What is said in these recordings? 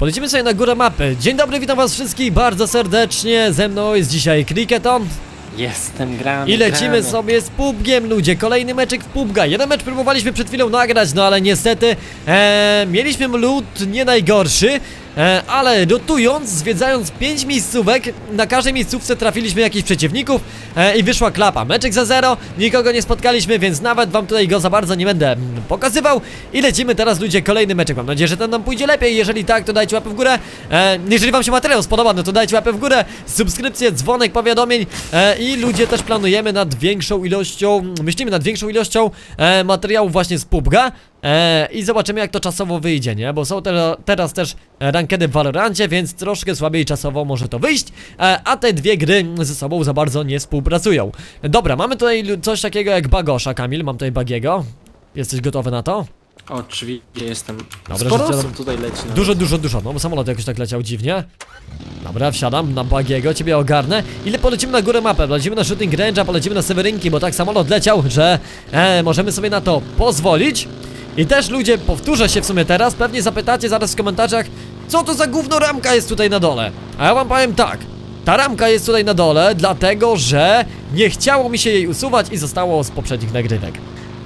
Polecimy sobie na górę mapy. Dzień dobry, witam was wszystkich bardzo serdecznie. Ze mną jest dzisiaj Cricketon Jestem grany. i lecimy grany. sobie z PUBGiem, ludzie. Kolejny meczek w PUBG'a. Jeden mecz próbowaliśmy przed chwilą nagrać, no ale niestety e, mieliśmy loot nie najgorszy. E, ale rotując, zwiedzając 5 miejscówek, na każdej miejscówce trafiliśmy jakichś przeciwników e, i wyszła klapa. Meczek za zero, nikogo nie spotkaliśmy, więc nawet wam tutaj go za bardzo nie będę mm, pokazywał. I lecimy teraz, ludzie, kolejny meczek. Mam nadzieję, że ten nam pójdzie lepiej. Jeżeli tak, to dajcie łapę w górę. E, jeżeli wam się materiał spodoba, no to dajcie łapę w górę, subskrypcję, dzwonek, powiadomień. I ludzie też planujemy nad większą ilością, myślimy nad większą ilością materiałów właśnie z PUBG'a. E, I zobaczymy jak to czasowo wyjdzie, nie? Bo są te, teraz też rankedy w Valorancie, więc troszkę słabiej czasowo może to wyjść, e, a te dwie gry ze sobą za bardzo nie współpracują. Dobra, mamy tutaj coś takiego jak Bagosza, Kamil, mam tutaj Bagiego. Jesteś gotowy na to? Oczywiście jestem. Dobra, Sporo że- osób tutaj leci. Dużo, dużo, dużo, no bo samolot jakoś tak leciał dziwnie. Dobra, wsiadam na Bagiego, ciebie ogarnę. Ile polecimy na górę mapę? Polecimy na shooting range, a polecimy na Sewerynki, bo tak samolot leciał, że e, możemy sobie na to pozwolić. I też ludzie, powtórzę się w sumie teraz, pewnie zapytacie zaraz w komentarzach, co to za gówno ramka jest tutaj na dole. A ja wam powiem tak, ta ramka jest tutaj na dole, dlatego że nie chciało mi się jej usuwać i zostało z poprzednich nagrywek.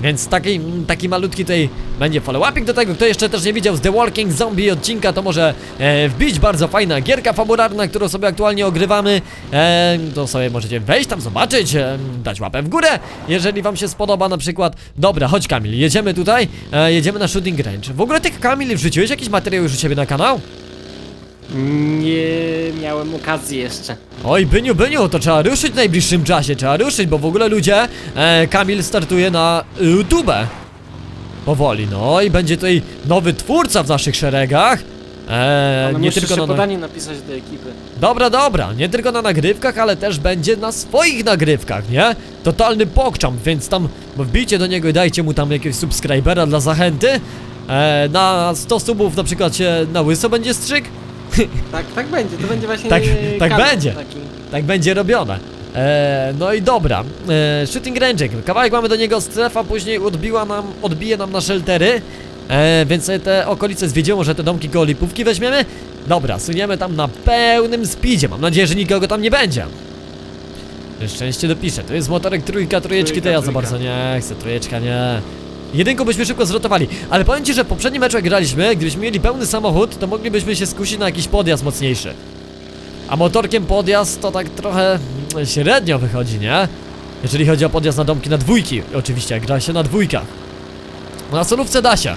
Więc taki, taki malutki tutaj będzie follow-upik do tego, kto jeszcze też nie widział z The Walking Zombie odcinka, to może e, wbić, bardzo fajna gierka fabularna, którą sobie aktualnie ogrywamy, e, to sobie możecie wejść tam, zobaczyć, e, dać łapę w górę, jeżeli wam się spodoba na przykład. Dobra, chodź Kamil, jedziemy tutaj, e, jedziemy na shooting range. W ogóle ty Kamil, wrzuciłeś jakiś materiał już u siebie na kanał? Nie miałem okazji jeszcze. Oj, Byniu, Byniu, to trzeba ruszyć w najbliższym czasie, trzeba ruszyć, bo w ogóle ludzie, e, Kamil startuje na YouTube. Powoli, no i będzie tutaj nowy twórca w naszych szeregach. E, Ale nie musisz tylko jeszcze na, podanie napisać do ekipy. Dobra, dobra, nie tylko na nagrywkach, ale też będzie na swoich nagrywkach, nie? Totalny pokczam, więc tam wbijcie do niego i dajcie mu tam jakiegoś subskrybera dla zachęty. E, na 100 subów na przykład się na łyso będzie strzyk. Tak, tak będzie, to będzie właśnie Tak- tak będzie. Taki. Tak będzie robione. E, no i dobra. E, shooting range. Kawałek mamy do niego strefa, później odbiła nam, odbije nam na sheltery. E, więc sobie te okolice zwiedziło, może te domki koło lipówki weźmiemy. Dobra, suniemy tam na pełnym speedzie. Mam nadzieję, że nikogo tam nie będzie. Szczęście dopiszę. To jest motorek trójka, trójeczki, to Trójka, ja za trójka. bardzo nie chcę. Trójeczka nie. Jedynką byśmy szybko zrotowali, ale powiem ci, że w poprzednim meczu jak graliśmy, gdybyśmy mieli pełny samochód, to moglibyśmy się skusić na jakiś podjazd mocniejszy. A motorkiem podjazd to tak trochę mm, średnio wychodzi, nie? Jeżeli chodzi o podjazd na domki na dwójki, oczywiście, jak gra się na dwójkach. Na solówce da się,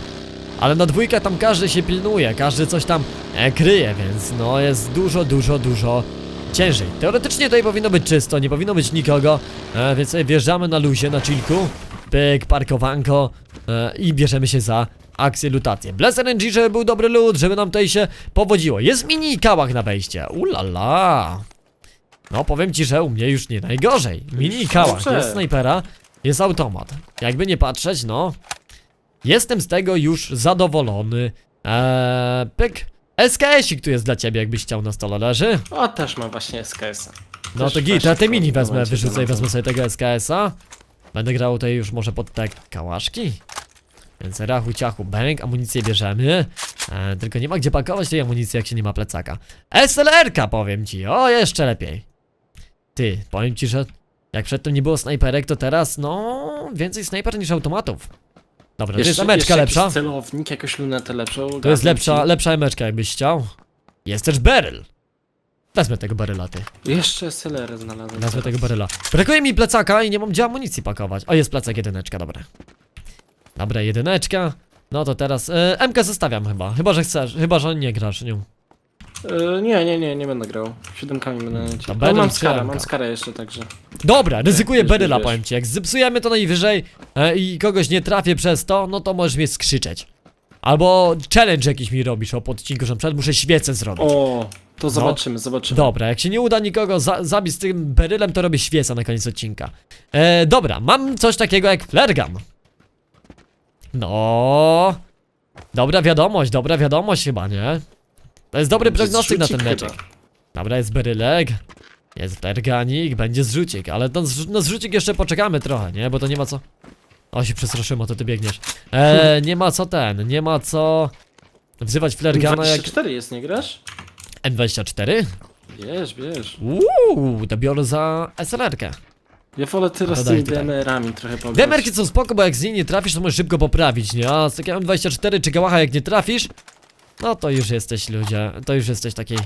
ale na dwójkach tam każdy się pilnuje, każdy coś tam e, kryje, więc no jest dużo, dużo, dużo ciężej. Teoretycznie tutaj powinno być czysto, nie powinno być nikogo, e, więc wjeżdżamy na luzie, na chillku, pyk, parkowanko e, i bierzemy się za akcję lutację. Bless RNG, żeby był dobry loot, żeby nam tutaj się powodziło. Jest mini kałach na wejście, ulala. No powiem ci, że u mnie już nie najgorzej. Mini kałach, Dobrze. jest snajpera, jest automat. Jakby nie patrzeć, no. Jestem z tego już zadowolony. Eee, pyk. SKS-ik tu jest dla ciebie, jakbyś chciał na stole leży. O, też mam właśnie SKS-a. No to git, ja te mini wezmę, wyrzucę i wezmę sobie tego SKS-a. Będę grał tutaj już może pod te kałaszki. Więc rachu ciachu, bęk, amunicję bierzemy. E, tylko nie ma gdzie pakować tej amunicji, jak się nie ma plecaka. SLR-ka powiem ci, o jeszcze lepiej. Ty, powiem ci, że jak przedtem nie było snajperek, to teraz, no, więcej snajper niż automatów. Dobra, to jest emeczka jeszcze lepsza. celownik, jakąś lunetę lepszą. To jest lepsza, lepsza emeczka, jakbyś chciał. Jest też beryl. Wezmę tego beryla, ty. Jeszcze SLR znalazłem. Teraz. tego baryla. Brakuje mi plecaka i nie mam gdzie amunicji pakować. O, jest plecak jedyneczka, dobra. Dobra, jedyneczka. No to teraz e, MK zostawiam chyba. Chyba, że chcesz, chyba, że nie grasz nią. E, nie, nie, nie, nie będę grał. Siódemkami będę leciał. To No, Beryl mam czy skarę, MK? mam skarę jeszcze, także. Dobra, ryzykuję wiesz, beryla, wiesz. powiem ci. Jak zepsujemy to najwyżej e, i kogoś nie trafię przez to, no to możesz mnie skrzyczeć. Albo challenge jakiś mi robisz o podcinku, że na przykład muszę świecę zrobić. O, to zobaczymy, zobaczymy. Dobra, jak się nie uda nikogo za zabić z tym berylem, to robię świeca na koniec odcinka. E, dobra, mam coś takiego jak flare gun. No. Dobra wiadomość, dobra wiadomość chyba, nie? To jest dobry Będzie prognostyk na ten zrzucik meczek. chyba. Dobra, jest berylek. Jest flerganik, będzie zrzucik, ale zrzu- na zrzucik jeszcze poczekamy trochę, nie? Bo to nie ma co... O, się przestraszyłem, o to ty biegniesz. E, nie ma co ten, nie ma co... wzywać flergana jak 24 jest, nie grasz? M24? Bierz, bierz. Uuu, to biorę za SLR-kę. Ja wolę teraz z Dodaj tymi. DMR-ami trochę pograć. Demerki są spoko, bo jak z niej nie trafisz, to możesz szybko poprawić, nie? A z takiego M24 czy Gałacha jak nie trafisz, no to już jesteś ludzie, to już jesteś w takiej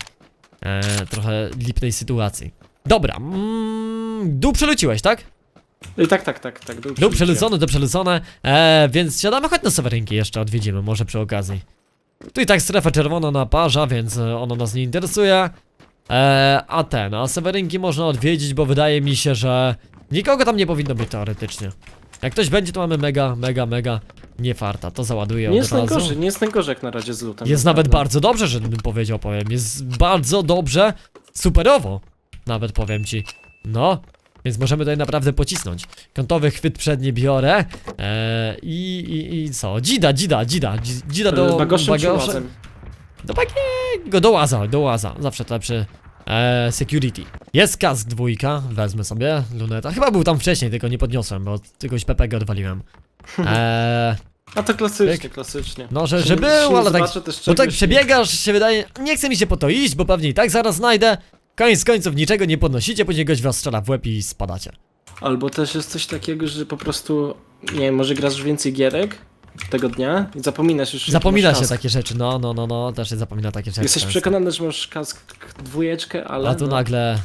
e, trochę lipnej sytuacji. Dobra, mm, dół przeleciłeś, tak? I tak, tak, tak, tak. Dół przelecony, to przelecone, e, więc siadamy, chodź na Sewerynki jeszcze odwiedzimy, może przy okazji. Tu i tak strefa czerwona na parza, więc e, ono nas nie interesuje. E, a ten, a Sewerynki można odwiedzić, bo wydaje mi się, że nikogo tam nie powinno być teoretycznie. Jak ktoś będzie, to mamy mega, mega, mega nie farta, to załaduję Nie od jest razu. najgorzej, nie jest najgorzej jak na razie z lutem. Jest nawet naprawdę. bardzo dobrze, że bym powiedział, powiem. Jest bardzo dobrze, superowo. Nawet powiem ci. No, więc możemy tutaj naprawdę pocisnąć. Kątowy chwyt przedni biorę. Eee, i, i, I co? Dzida, dzida, dzida. dzi- Dzida do E, bagosza-? Do bagiego, do łaza, do łaza. Zawsze to lepszy eee, security. Jest kask dwójka, wezmę sobie luneta. Chyba był tam wcześniej, tylko nie podniosłem, bo jakiegoś PPG odwaliłem. Eee, A to klasycznie, Pyk. klasycznie. no, że, że był, ale tak bo tak przebiegasz, się wydaje, nie chce mi się po to iść, bo pewnie i tak zaraz znajdę. Koniec końców niczego nie podnosicie, później gość was strzela w łeb i spadacie. Albo też jest coś takiego, że po prostu, nie wiem, może grasz więcej gierek tego dnia i zapominasz już, jaki Zapomina masz się kask. takie rzeczy, no, no, no, no, też się zapomina takie rzeczy. Jesteś często. przekonany, że masz kask dwójeczkę, ale A tu no, nagle...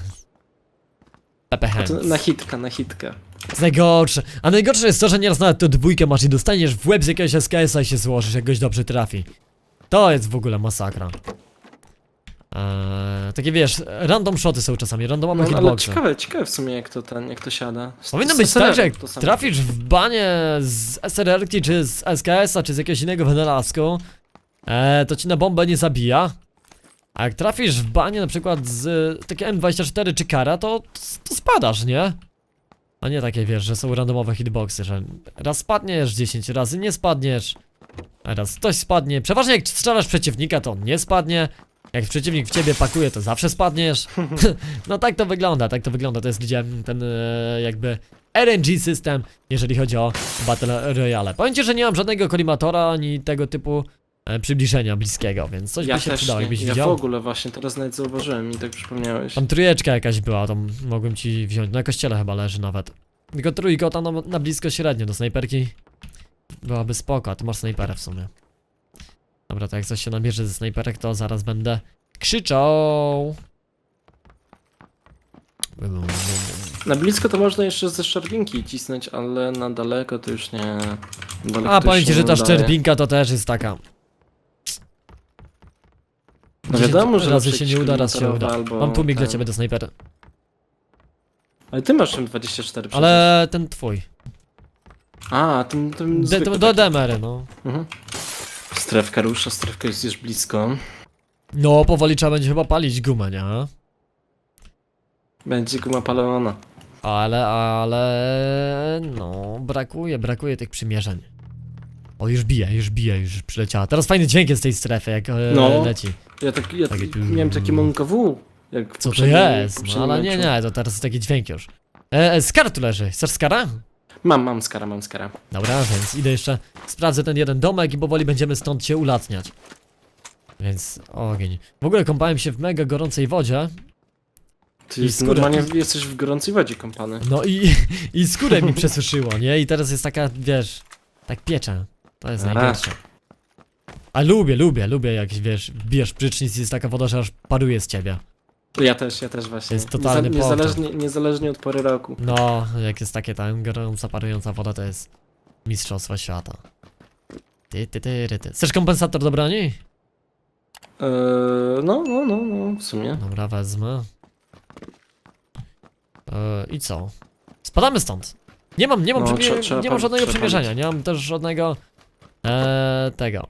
Pepe Hands. to na hitkę, na hitkę. To jest najgorsze. A najgorsze jest to, że nieraz nawet tę dwójkę masz i dostaniesz w łeb z jakiegoś SKS-a i się złożysz, jak goś dobrze trafi. To jest w ogóle masakra. Eee, takie wiesz, random shoty są czasami, randomowe No, ale hitboxy. ciekawe, ciekawe w sumie jak to ten, jak to siada. Z- Powinno z być tak, że jak to samo. trafisz w banie z SRR-ki, czy z SKS-a, czy z jakiegoś innego wynalazku, e, to ci na bombę nie zabija. A jak trafisz w banie na przykład z takiego M24 czy Kara, to, to spadasz, nie? A nie takie wiesz, że są randomowe hitboxy, że raz spadniesz, 10 razy nie spadniesz, a raz ktoś spadnie. Przeważnie jak strzelasz przeciwnika, to on nie spadnie. Jak przeciwnik w ciebie pakuje, to zawsze spadniesz. no tak to wygląda, tak to wygląda. To jest gdzie ten e, jakby RNG system, jeżeli chodzi o Battle Royale. Powiem ci, że nie mam żadnego kolimatora ani tego typu e, przybliżenia bliskiego, więc coś Ja by się przydało, jakbyś Ja widział. w ogóle właśnie, teraz nawet zauważyłem i tak przypomniałeś. Tam trójeczka jakaś była, tam mogłem ci wziąć. Na kościele chyba leży nawet. Tylko trójka tam na, na blisko średnio, do snajperki byłaby spoko, a ty masz snajperę w sumie. Dobra, to jak coś się nabierze ze snajperek, to zaraz będę krzyczał. Na blisko to można jeszcze ze szczerbinki cisnąć, ale na daleko to już nie. Daleko A powiem ci, że ta szczerbinka to też jest taka. No wiadomo, że razy się nie uda, raz się uda. albo Mam tłumik dla ten. ciebie do snajpery. Ale ty masz M24 przecież. Ale ten twój. A, De, zwykły to, do taki. DMR-y, no. Mhm. Strefka rusza, strefka jest już blisko. No, powoli trzeba będzie chyba palić gumę, nie? Będzie guma palona. Ale, ale, no, brakuje, brakuje tych przymierzeń. O, już bije, już bije, już przyleciała. Teraz fajny dźwięk jest z tej strefy, jak e, No. leci. Ja, tak, ja Takie- miałem takie MKW. Jak w Co to poprzednim- jest? No, poprzednim ale nie, meczu. nie, to teraz jest taki dźwięk już. E, e, skar tu leży, chcesz skara? Mam, mam skara, mam skara. Dobra, więc idę jeszcze, sprawdzę ten jeden domek i powoli będziemy stąd się ulatniać. Więc ogień. W ogóle kąpałem się w mega gorącej wodzie. Ty I normalnie jesteś w gorącej wodzie kąpany. No i, i skórę mi przesuszyło, nie? I teraz jest taka, wiesz, tak piecze. To jest najgorsze. A lubię, lubię, lubię jak, wiesz, bijesz prysznic i jest taka woda, że aż paruje z ciebie. Ja też, ja też właśnie. Jest totalny Nieza- niezależnie, niezależnie od pory roku. No, jak jest takie tam gorąca, parująca woda, to jest mistrzostwo świata. Ty, ty, ty, ty, ty. Chcesz kompensator do broni? Eee, no, no, no, no, w sumie. Dobra, wezmę. Eee, I co? Spadamy stąd. Nie mam, nie mam, No, trzeba- trzeba nie mam żadnego trzeba przemierzenia, palić. nie mam też żadnego eee, tego.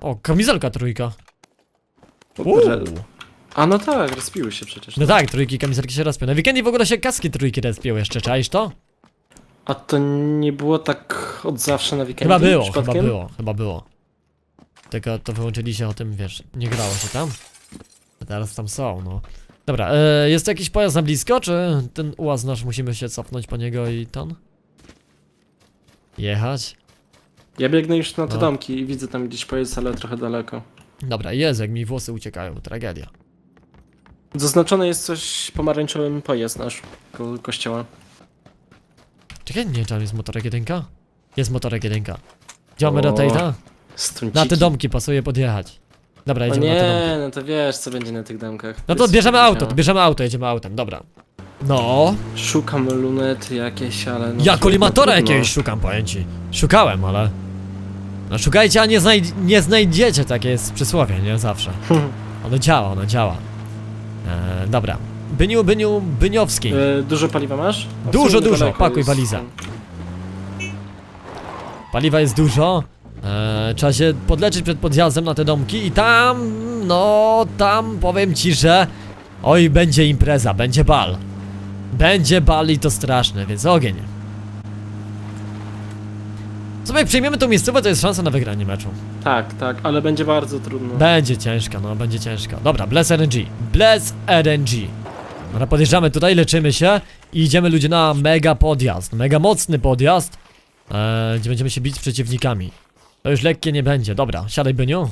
O, kamizelka trójka. Uuu. A no tak, rozpiły się przecież. No tak, trójki kamizelki się respią. Na weekendzie w ogóle się kaski trójki respią jeszcze, czaisz to? A to nie było tak od zawsze na weekendzie? Chyba było, chyba było, chyba było. Tylko to wyłączyli się o tym, wiesz, nie grało się tam. A teraz tam są, no. Dobra, e, jest jakiś pojazd na blisko, czy ten ułaz nasz musimy się cofnąć po niego i ton? Jechać? Ja biegnę już na te No. domki i widzę tam gdzieś pojazd, ale trochę daleko. Dobra, Jezu, jak mi włosy uciekają, tragedia. Zaznaczone jest coś pomarańczowym pojazd nasz koło kościoła. Czekaj, nie, tam jest motorek jedynka? Jest motorek jedynka. O, rotate'a? Stunciki. Na te domki pasuje podjechać. Dobra, jedziemy na te domki. nie, no to wiesz co będzie na tych domkach. No to bierzemy auto, to bierzemy auto, jedziemy autem, dobra. No, Szukam lunety jakieś, ale... No, ja to kolimatora jakiegoś szukam, powiem ci. Szukałem, ale... No szukajcie, a nie, nie znajdziecie, takie jest przysłowie, nie? Zawsze. Ono działa, ono działa. E, dobra. Byniu, Byniu, Byniowski. E, dużo paliwa masz? W Dużo, sumie dużo, niedaleko pakuj jest. walizę. Paliwa jest dużo. E, trzeba się podleczyć przed podjazdem na te domki i tam, no, tam powiem ci, że oj, będzie impreza, będzie bal. Będzie bal i to straszne, więc ogień. Jak przejmiemy tą miejscówę, to jest szansa na wygranie meczu. Tak, tak, ale będzie bardzo trudno. Będzie ciężka, no, będzie ciężka. Dobra, Bless RNG. Bless RNG. Dobra, podjeżdżamy tutaj, leczymy się i idziemy ludzie na mega podjazd. Mega mocny podjazd, e, gdzie będziemy się bić z przeciwnikami. To już lekkie nie będzie. Dobra, siadaj Byniu.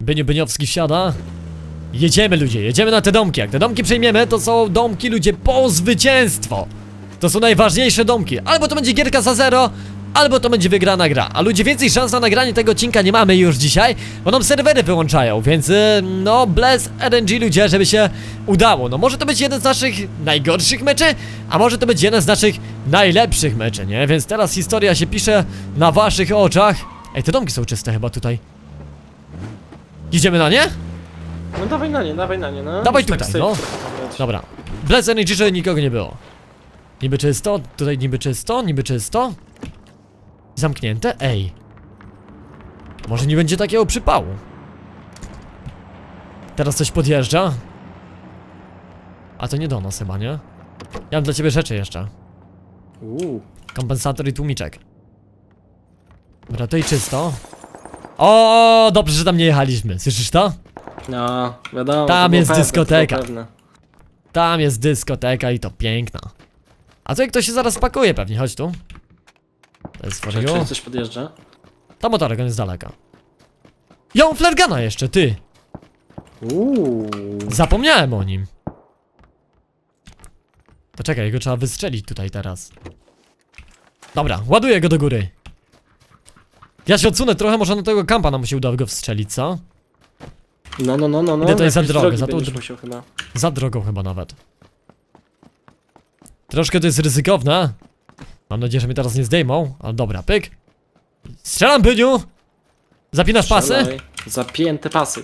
Byniu Byniowski wsiada. Jedziemy ludzie, jedziemy na te domki. Jak te domki przejmiemy, to są domki ludzie po zwycięstwo. To są najważniejsze domki. Albo to będzie gierka za zero, albo to będzie wygrana gra. A ludzie więcej szans na nagranie tego odcinka nie mamy już dzisiaj, bo nam serwery wyłączają, więc y, no bless RNG ludzie, żeby się udało. No może to być jeden z naszych najgorszych meczy, a może to być jeden z naszych najlepszych meczy, nie? Więc teraz historia się pisze na waszych oczach. Ej, te domki są czyste chyba tutaj. Idziemy na nie? No dawaj na nie, dawaj na nie, no. Dawaj tak tutaj, safe no. Dobra. Bless Energy, że nikogo nie było. Niby czysto, tutaj niby czysto, niby czysto. Zamknięte? Ej. Może nie będzie takiego przypału. Teraz coś podjeżdża. A to nie do nas chyba, nie? Ja mam dla ciebie rzeczy jeszcze. Uuu. Kompensator i tłumiczek. Dobra, to i czysto. O, dobrze, że tam nie jechaliśmy. Słyszysz to? No, wiadomo. Tam to jest pewne, dyskoteka. to było pewne. Tam jest dyskoteka i to piękna. A co jak to się zaraz pakuje pewnie, chodź tu. For Czy coś podjeżdża? To motorek, on jest daleka. Ja mam flergana jeszcze, ty! Uuu. Zapomniałem o nim. To czekaj, go trzeba wystrzelić tutaj teraz. Dobra, ładuję go do góry. Ja się odsunę trochę, może na tego kampa nam się uda go wstrzelić, co? No, no, no, no, no. Idę tutaj za jakieś drogę, drogi za tą będziesz dro- musiał chyba. Za drogą chyba nawet. Troszkę to jest ryzykowne. Mam nadzieję, że mnie teraz nie zdejmą, ale dobra, pyk. Strzelam, Byniu! Zapinasz pasy? Strzelaj. Zapięte pasy.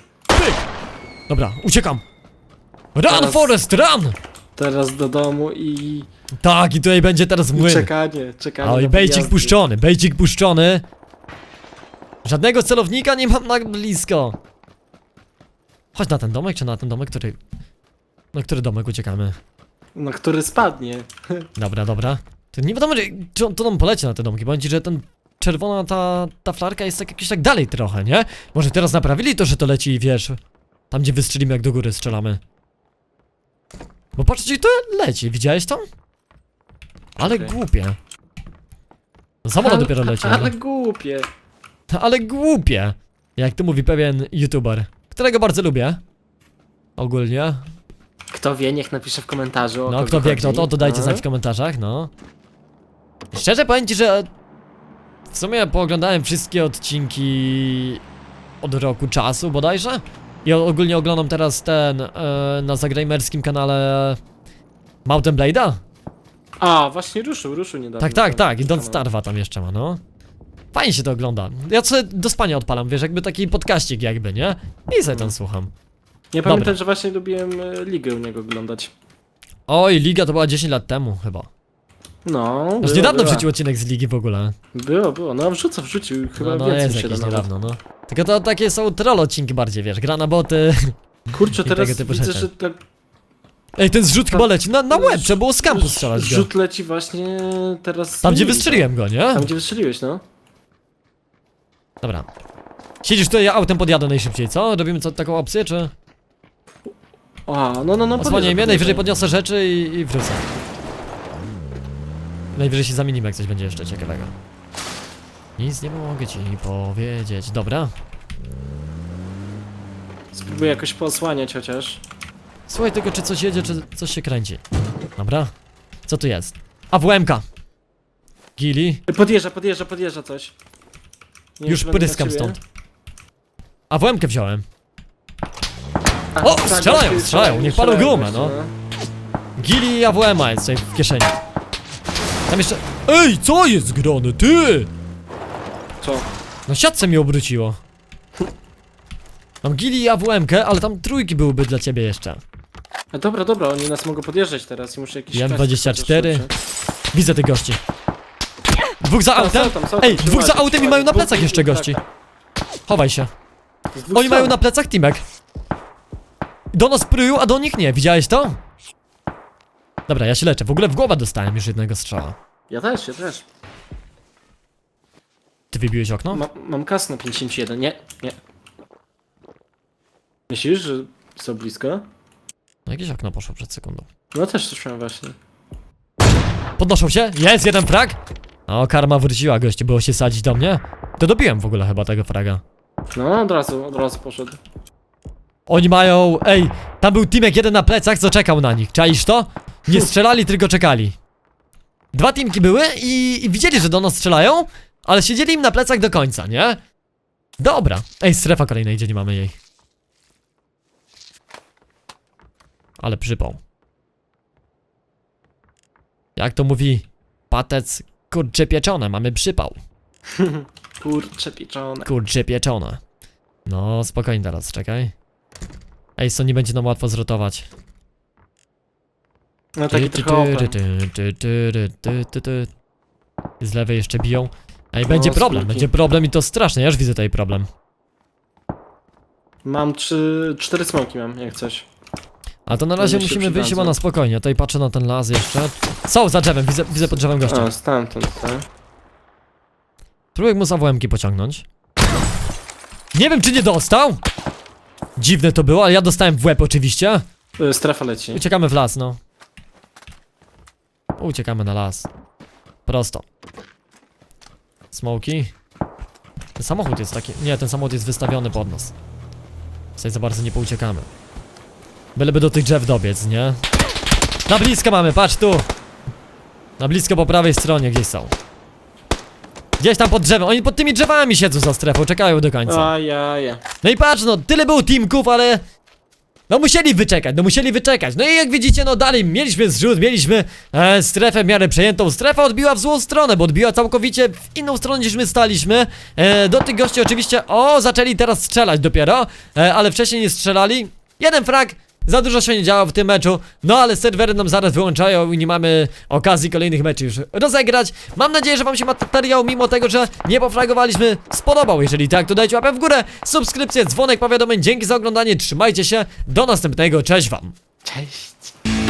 Dobra, uciekam. Run, Teraz- Forest, run! Teraz do domu i... Tak, i tutaj będzie teraz i młyn. czekanie, czekanie Oj, na bejcik puszczony, bejcik puszczony. Żadnego celownika nie mam na blisko. Chodź na ten domek, czy na ten domek, który... Na który domek uciekamy? No, który spadnie. Dobra, dobra. To nie wiadomo, czy- on to nam poleci na te domki. Powiem ci, że ten czerwona ta, ta flarka jest tak jakiś tak dalej trochę, nie? Może teraz naprawili to, że to leci, wiesz, tam gdzie wystrzelimy, jak do góry strzelamy. Bo patrzcie, to leci, widziałeś to? Ale Okej. głupie. No, Samolot Ale- dopiero leci, Ale ale, głupie. ale głupie. Jak to mówi pewien youtuber, którego bardzo lubię. Ogólnie. Kto wie, niech napisze w komentarzu. o No, kogo kto wie, kto to, to dajcie No. znać w komentarzach, no. Szczerze powiem ci, że w sumie pooglądałem wszystkie odcinki od roku czasu bodajże. I ogólnie oglądam teraz ten e, na zagrajmerskim kanale Mountain Blade'a. A, właśnie ruszył, ruszył niedawno. Tak, tak, tak, i Don't. Starve'a tam jeszcze ma, no. Fajnie się to ogląda. Ja sobie do spania odpalam, wiesz, jakby taki podkaścik jakby, nie? I sobie tam słucham. Ja Dobra. pamiętam, że właśnie lubiłem e, ligę u niego oglądać. Oj, Liga to była 10 lat temu chyba. No, Już było, niedawno było. wrzucił odcinek z Ligi w ogóle. Było, było. No wrzuca, wrzucił. Chyba No, no więcej jest da jakieś nawet. niedawno, no. Tylko to takie są troll odcinki bardziej, wiesz, gra na boty. Kurczę, I teraz tego typu widzę, rzeczy. że tak... Ej, ten zrzut chyba leci na, na łeb, trzeba było z kampu strzelać go. Rzut leci właśnie teraz... Tam gdzie wystrzeliłem go, nie? tak? Tam gdzie wystrzeliłeś, no. Dobra. Siedzisz tutaj, ja autem podjadę najszybciej, co? Robimy co, taką opcję, czy? A, no, no, no. Osłaniaj podjeżdżaj, mnie, najwyżej podniosę rzeczy i, i wrócę. Najwyżej się zamienimy, jak coś będzie jeszcze ciekawego. Nic nie mogę ci powiedzieć, dobra. Spróbuję jakoś posłaniać chociaż. Słuchaj tego, czy coś jedzie, czy coś się kręci. Dobra. Co tu jest? AWM-ka. Gili. Podjeżdża, podjeżdża, podjeżdża coś. Nie Już pryskam ciebie. stąd. AWM-kę wziąłem. A, O, tak, strzelają, strzelają, niech palą strzelają gumę, no. właśnie, Gili i AWM-a jest tutaj w kieszeni. Tam jeszcze... Ej, co jest grane, ty? Co? No siatce mi obróciło. Mam Gili i AWM-kę, ale tam trójki byłyby dla ciebie jeszcze. A dobra, dobra, oni nas mogą podjeżdżać teraz i muszę jakiś kasik 24. chociaż szybszy. Widzę tych gości. Dwóch za Są, autem? są tam, są tam, Ej, dwóch za autem i mają na plecach jeszcze tak, gości. tak. Chowaj się. Z dwóch Oni mają stron. na plecach Timek. Do nas prują, a do nich nie. Widziałeś to? Dobra, ja się leczę. W ogóle w głowę dostałem już jednego strzała. Ja też, ja też. Ty wybiłeś okno? Ma, mam kas na 51, nie, nie. Myślisz, że są blisko? No jakieś okno poszło przed sekundą. No też słyszałem właśnie. Podnoszą się? Jest jeden frag? O, karma wróciła, goście, było się sadzić do mnie. To dobiłem w ogóle chyba tego fraga. No, od razu, od razu poszedł. Oni mają... Ej, tam był teamek jeden na plecach, co czekał na nich. Czaisz to? Nie strzelali, tylko czekali. Dwa teamki były i, i widzieli, że do nas strzelają, ale siedzieli im na plecach do końca, nie? Dobra. Ej, strefa kolejna idzie, nie mamy jej. Ale przypał. Jak to mówi patec, kurcze pieczone, mamy przypał. Kurcze pieczone. Kurcze pieczone. No, spokojnie teraz, czekaj. Ej, co nie będzie nam łatwo zrotować. No taki trochę open. Z lewej jeszcze biją. Ej, będzie problem, skórki. będzie problem i to straszne, ja już widzę tutaj problem. Mam trzy, cztery smoki mam, jak coś. Ale to na razie One się musimy wyjść chyba przydadzą. na spokojnie. Tutaj patrzę na ten las jeszcze. Są za drzewem, widzę, widzę pod drzewem gościa. A, stamtąd, tak? Spróbuję mu WM-ki pociągnąć. Nie wiem, czy nie dostał. Dziwne to było, ale ja dostałem w łeb oczywiście. Y, Strefa leci. Uciekamy w las, no. Uciekamy na las. Prosto. Smoki. Ten samochód jest taki. Nie, ten samochód jest wystawiony pod nas. Tutaj za bardzo nie pouciekamy. Byleby do tych drzew dobiec, nie? Na blisko mamy, patrz tu! Na blisko po prawej stronie gdzieś są. Gdzieś tam pod drzewem. Oni pod tymi drzewami siedzą za strefą, czekają do końca. Ajaja. No i patrz, no tyle było teamków, ale... No musieli wyczekać, no musieli wyczekać. No i jak widzicie, no dalej mieliśmy zrzut, mieliśmy e, strefę w miarę przejętą. Strefa odbiła w złą stronę, bo odbiła całkowicie w inną stronę niż my staliśmy. E, do tych gości oczywiście, o, zaczęli teraz strzelać dopiero, e, ale wcześniej nie strzelali. Jeden frag, za dużo się nie działo w tym meczu, no ale serwery nam zaraz wyłączają i nie mamy okazji kolejnych meczów już rozegrać. Mam nadzieję, że wam się materiał, mimo tego, że nie pofragowaliśmy, spodobał. Jeżeli tak, to dajcie łapę w górę, subskrypcję, dzwonek, powiadomień. Dzięki za oglądanie, trzymajcie się, do następnego, cześć wam. Cześć.